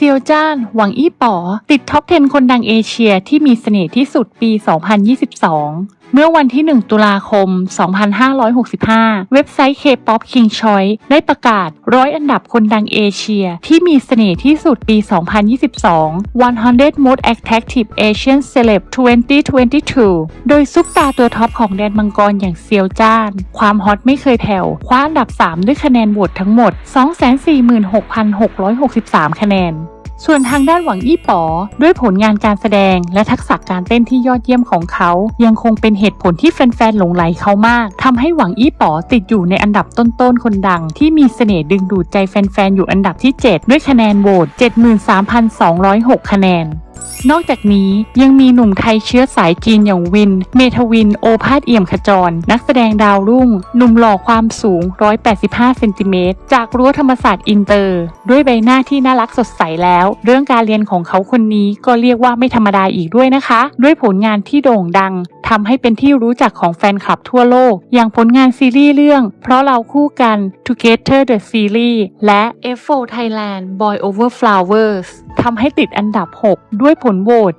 ซียวจ้าน หวังอี้ป๋อ ติดท็อป 10 คนดังเอเชียที่มีเสน่ห์ที่สุดปี 2022เมื่อวันที่ 1 ตุลาคม 2565 เว็บไซต์ K-POP King Choice ได้ประกาศร้อยอันดับคนดังเอเชีย ที่มีเสน่ห์ที่สุดปี 2022 100 Most Attractive Asian Celeb 2022 โดยซุปตาตัวท็อปของแดนมังกรอย่างเซียวจ้าน ความฮอตไม่เคยแผ่ว คว้าอันดับ 3 ด้วยคะแนนโหวตทั้งหมด 246,663 คะแนน ส่วนทางด้านหวังอี้ป๋อด้วยผลงานการแสดง และทักษะการเต้นที่ยอดเยี่ยมของเขา ยังคงเป็นเหตุผลที่แฟนๆหลงไหลเขามากทำให้หวังอี้ป๋อติดอยู่ในอันดับต้นๆคนดัง ที่มีเสน่ห์ดึงดูดใจแฟนๆอยู่อันดับที่ 7 ด้วยคะแนนโหวต73,206 คะแนน นอกจากนี้ยังมีหนุ่มไทยเชื้อสายจีนอย่างวิน เมทวิน โอภาสเอี่ยมขจร นักแสดงดาวรุ่ง หนุ่มหล่อความสูง 185 เซนติเมตร จากรั้วธรรมศาสตร์อินเตอร์ ด้วยใบหน้าที่น่ารักสดใสแล้ว เรื่องการเรียนของเขาคนนี้ก็เรียกว่าไม่ธรรมดาอีกด้วยนะคะ ด้วยผลงานที่โด่งดัง ทำให้เป็นที่รู้จักของแฟนคลับทั่วโลก อย่างผลงานซีรีส์เรื่อง เพราะเราคู่กัน Together the Series และ F4 Thailand Boy Over Flowers ทำให้ติดอันดับ 6 ด้วยผลโหวต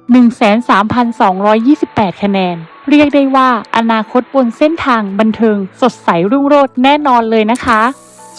13,228 คะแนน เรียกได้ว่าอนาคตบนเส้นทางบันเทิงสดใสรุ่งโรจน์แน่นอนเลยนะคะ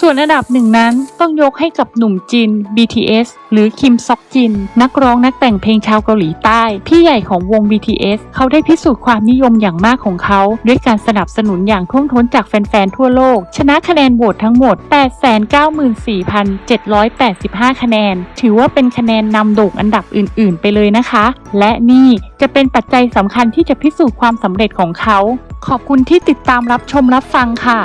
ส่วนอันดับหนึ่งนั้นต้องยกให้กับหนุ่มจิน BTS หรือคิมซอกจิน นักร้องนักแต่งเพลงชาวเกาหลีใต้ พี่ใหญ่ของวง BTS เขาได้พิสูจน์ความนิยมอย่างมากของเขา ด้วยการสนับสนุนอย่างท่วมท้นจากแฟนๆ ทั่วโลก ชนะคะแนนโหวตทั้งหมด 894,785 คะแนน ถือว่าเป็นคะแนนนำโด่งอันดับอื่นๆ ไปเลยนะคะ และนี่จะเป็นปัจจัยสำคัญที่จะพิสูจน์ความสำเร็จของเขา ขอบคุณที่ติดตามรับชมรับฟังค่ะ